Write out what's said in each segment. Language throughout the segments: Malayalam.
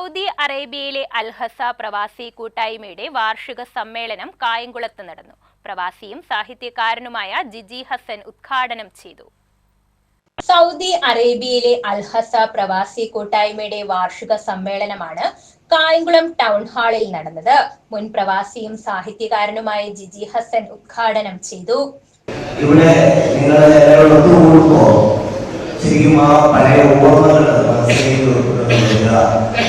സൗദി അറേബ്യയിലെ അൽഹസ പ്രവാസി കൂട്ടായ്മയുടെ വാർഷിക സമ്മേളനം കായംകുളത്ത് നടന്നു. പ്രവാസിയും സാഹിത്യകാരനുമായ ജിജി ഹസൻ ഉദ്ഘാടനം ചെയ്തു. സൗദി അറേബ്യയിലെ അൽഹസ പ്രവാസി കൂട്ടായ്മയുടെ വാർഷിക സമ്മേളനമാണ് കായംകുളം ടൗൺ ഹാളിൽ നടന്നത്. മുൻ പ്രവാസിയും സാഹിത്യകാരനുമായ ജിജി ഹസൻ ഉദ്ഘാടനം ചെയ്തു. ഇവിടെ നിങ്ങൾ ശരിക്കും ആ പഴയ ഓർമ്മകൾ മനസ്സിലേക്ക്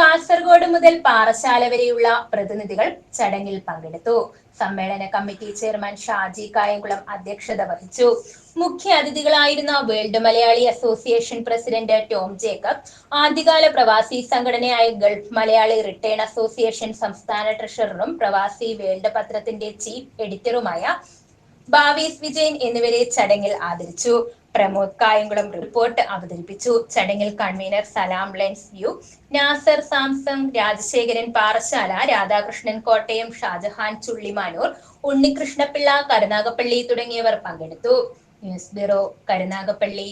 കാസർഗോഡ് മുതൽ പാറശാല വരെയുള്ള പ്രതിനിധികൾ ചടങ്ങിൽ പങ്കെടുത്തു. സമ്മേളന കമ്മിറ്റി ചെയർമാൻ ഷാജി കായംകുളം അധ്യക്ഷത വഹിച്ചു. മുഖ്യ അതിഥികളായിരുന്ന world Malayali association president Tom Jacob ആദ്യകാല പ്രവാസി സംഘടനയായ ഗൾഫ് മലയാളി റിട്ടേൺ അസോസിയേഷൻ സംസ്ഥാന ട്രഷററും പ്രവാസി വേൾഡ് പത്രത്തിന്റെ ചീഫ് എഡിറ്ററുമായ ഭാവീസ് വിജയൻ എന്നിവരെ ചടങ്ങിൽ ആദരിച്ചു. പ്രമോദ് കായംകുളം റിപ്പോർട്ട് അവതരിപ്പിച്ചു. ചടങ്ങിൽ കൺവീനർ സലാം ലെൻസ് യു നാസർ സാംസങ് രാജശേഖരൻ പാറശാല രാധാകൃഷ്ണൻ കോട്ടയം ഷാജഹാൻ ചുള്ളിമാനൂർ ഉണ്ണികൃഷ്ണപിള്ള കരുനാഗപ്പള്ളി തുടങ്ങിയവർ പങ്കെടുത്തു. News bureau Karunagappally.